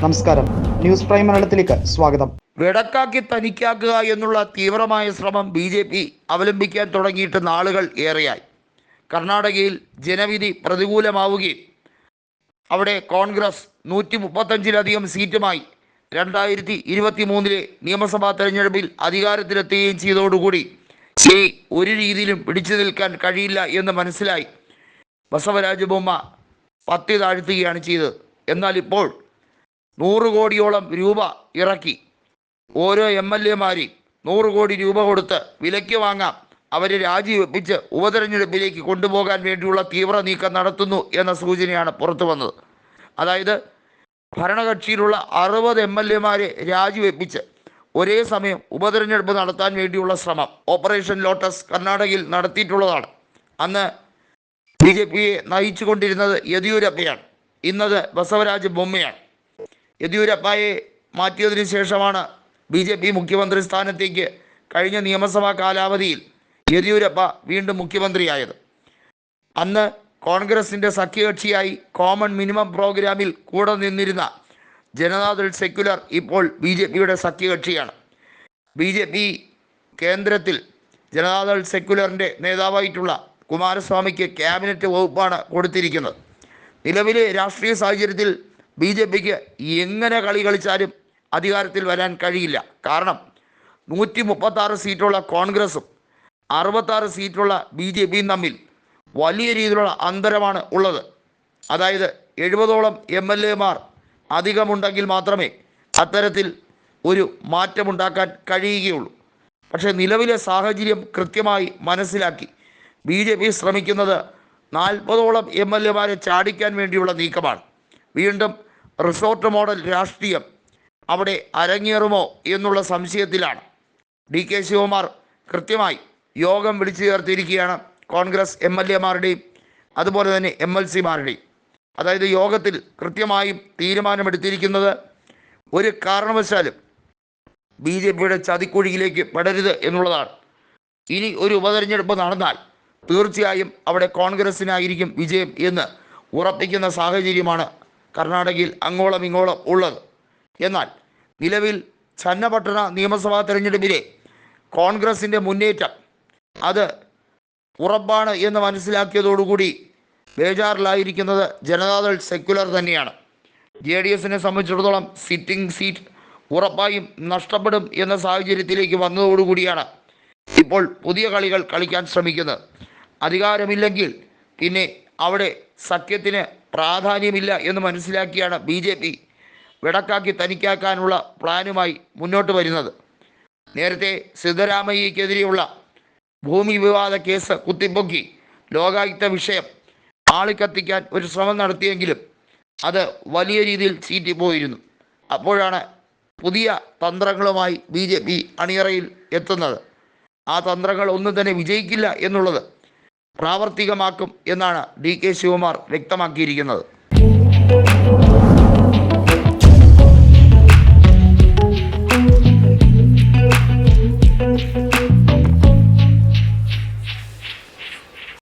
നമസ്കാരം. News prime മലയാളത്തിലേക്ക് സ്വാഗതം. വെടക്കാക്കി തനിക്കാക്കുക എന്നുള്ള തീവ്രമായ ശ്രമം ബി ജെ പി അവലംബിക്കാൻ തുടങ്ങിയിട്ട് നാളുകൾ ഏറെയായി. കർണാടകയിൽ ജനവിധി പ്രതികൂലമാവുകയും അവിടെ കോൺഗ്രസ് നൂറ്റി മുപ്പത്തഞ്ചിലധികം സീറ്റുമായി രണ്ടായിരത്തി ഇരുപത്തി മൂന്നിലെ നിയമസഭാ തെരഞ്ഞെടുപ്പിൽ അധികാരത്തിലെത്തുകയും ചെയ്തതോടുകൂടി ശ്രീ ഒരു രീതിയിലും പിടിച്ചു നിൽക്കാൻ കഴിയില്ല എന്ന് മനസ്സിലായി. ബസവരാജ ബൊമ്മ പത്തി താഴ്ത്തുകയാണ് ചെയ്തത്. എന്നാൽ ഇപ്പോൾ നൂറ് കോടിയോളം രൂപ ഇറക്കി. ഓരോ എം എൽ എമാരെയും നൂറ് കോടി രൂപ കൊടുത്ത് വിലയ്ക്ക് വാങ്ങാം. അവരെ രാജിവെപ്പിച്ച് ഉപതെരഞ്ഞെടുപ്പിലേക്ക് കൊണ്ടുപോകാൻ വേണ്ടിയുള്ള തീവ്ര നീക്കം നടത്തുന്നു എന്ന സൂചനയാണ് പുറത്തു വന്നത്. അതായത് ഭരണകക്ഷിയിലുള്ള അറുപത് എം എൽ എമാരെ രാജിവെപ്പിച്ച് ഒരേ സമയം ഉപതെരഞ്ഞെടുപ്പ് നടത്താൻ വേണ്ടിയുള്ള ശ്രമം ഓപ്പറേഷൻ ലോട്ടസ് കർണാടകയിൽ നടത്തിയിട്ടുള്ളതാണ്. അന്ന് ബി ജെ പിയെ നയിച്ചുകൊണ്ടിരുന്നത് യെദ്യൂരപ്പയാണ്. ഇന്നത് ബസവരാജ് ബൊമ്മയാണ്. യെദ്യൂരപ്പയെ മാറ്റിയതിനു ശേഷമാണ് ബി ജെ പി മുഖ്യമന്ത്രി സ്ഥാനത്തേക്ക് കഴിഞ്ഞ നിയമസഭാ കാലാവധിയിൽ യെദ്യൂരപ്പ വീണ്ടും മുഖ്യമന്ത്രിയായത്. അന്ന് കോൺഗ്രസിന്റെ സഖ്യകക്ഷിയായി കോമൺ മിനിമം പ്രോഗ്രാമിൽ കൂടെ നിന്നിരുന്ന ജനതാദൾ സെക്യുലർ ഇപ്പോൾ ബി ജെ പിയുടെ സഖ്യകക്ഷിയാണ്. ബി ജെ പി കേന്ദ്രത്തിൽ ജനതാദൾ സെക്യുലറിന്റെ നേതാവായിട്ടുള്ള കുമാരസ്വാമിക്ക് ക്യാബിനറ്റ് വകുപ്പാണ് കൊടുത്തിരിക്കുന്നത്. നിലവിലെ രാഷ്ട്രീയ സാഹചര്യത്തിൽ ബി ജെ പിക്ക് എങ്ങനെ കളി കളിച്ചാലും അധികാരത്തിൽ വരാൻ കഴിയില്ല. കാരണം നൂറ്റി മുപ്പത്താറ് സീറ്റുള്ള കോൺഗ്രസും അറുപത്താറ് സീറ്റുള്ള ബി ജെ പിയും തമ്മിൽ വലിയ രീതിയിലുള്ള അന്തരമാണ് ഉള്ളത്. അതായത് എഴുപതോളം എം എൽ എമാർ അധികമുണ്ടെങ്കിൽ മാത്രമേ അത്തരത്തിൽ ഒരു മാറ്റമുണ്ടാക്കാൻ കഴിയുകയുള്ളൂ. പക്ഷേ നിലവിലെ സാഹചര്യം കൃത്യമായി മനസ്സിലാക്കി ബി ജെ പി ശ്രമിക്കുന്നത് നാൽപ്പതോളം എം എൽ എമാരെ ചാടിക്കാൻ വേണ്ടിയുള്ള നീക്കമാണ്. വീണ്ടും റിസോർട്ട് മോഡൽ രാഷ്ട്രീയം അവിടെ അരങ്ങേറുമോ എന്നുള്ള സംശയത്തിലാണ്. ഡി കെ ശിവകുമാർ കൃത്യമായി യോഗം വിളിച്ചു ചേർത്തിരിക്കുകയാണ് കോൺഗ്രസ് എം എൽ എമാരുടെയും അതുപോലെ തന്നെ എം എൽ സിമാരുടെയും. അതായത് യോഗത്തിൽ കൃത്യമായും തീരുമാനമെടുത്തിരിക്കുന്നത് ഒരു കാരണവശാലും ബി ജെ പിയുടെ ചതിക്കുഴിയിലേക്ക് പെടരുത് എന്നുള്ളതാണ്. ഇനി ഒരു ഉപതെരഞ്ഞെടുപ്പ് നടന്നാൽ തീർച്ചയായും അവിടെ കോൺഗ്രസ്സിനായിരിക്കും വിജയം എന്ന് ഉറപ്പിക്കുന്ന സാഹചര്യമാണ് കർണാടകയിൽ അങ്ങോളം ഇങ്ങോളം ഉള്ളത്. എന്നാൽ നിലവിൽ ചന്നപട്ടണ നിയമസഭാ തെരഞ്ഞെടുപ്പിലെ കോൺഗ്രസിന്റെ മുന്നേറ്റം അത് ഉറപ്പാണ് എന്ന് മനസ്സിലാക്കിയതോടുകൂടി ബേജാറിലായിരിക്കുന്നത് ജനതാദൾ സെക്യുലർ തന്നെയാണ്. ജെ ഡി എസിനെ സംബന്ധിച്ചിടത്തോളം സിറ്റിംഗ് സീറ്റ് ഉറപ്പായും നഷ്ടപ്പെടും എന്ന സാഹചര്യത്തിലേക്ക് വന്നതോടുകൂടിയാണ് ഇപ്പോൾ പുതിയ കളികൾ കളിക്കാൻ ശ്രമിക്കുന്നത്. അധികാരമില്ലെങ്കിൽ പിന്നെ അവിടെ സഖ്യത്തിന് പ്രാധാന്യമില്ല എന്ന് മനസ്സിലാക്കിയാണ് ബി ജെ പി വിടക്കാക്കി തനിക്കാക്കാനുള്ള പ്ലാനുമായി മുന്നോട്ട് വരുന്നത്. നേരത്തെ സിദ്ധരാമയ്യക്കെതിരെയുള്ള ഭൂമി വിവാദ കേസ് കുത്തിപ്പൊക്കി ലോകായുക്ത വിഷയം ആളിക്കത്തിക്കാൻ ഒരു ശ്രമം നടത്തിയെങ്കിലും അത് വലിയ രീതിയിൽ ചീറ്റിപ്പോയിരുന്നു. അപ്പോഴാണ് പുതിയ തന്ത്രങ്ങളുമായി ബി ജെ പി അണിയറയിൽ എത്തുന്നത്. ആ തന്ത്രങ്ങൾ ഒന്നും തന്നെ വിജയിക്കില്ല എന്നുള്ളത് പ്രാവർത്തികമാക്കും എന്നാണ് ഡി കെ ശിവകുമാർ വ്യക്തമാക്കിയിരിക്കുന്നത്.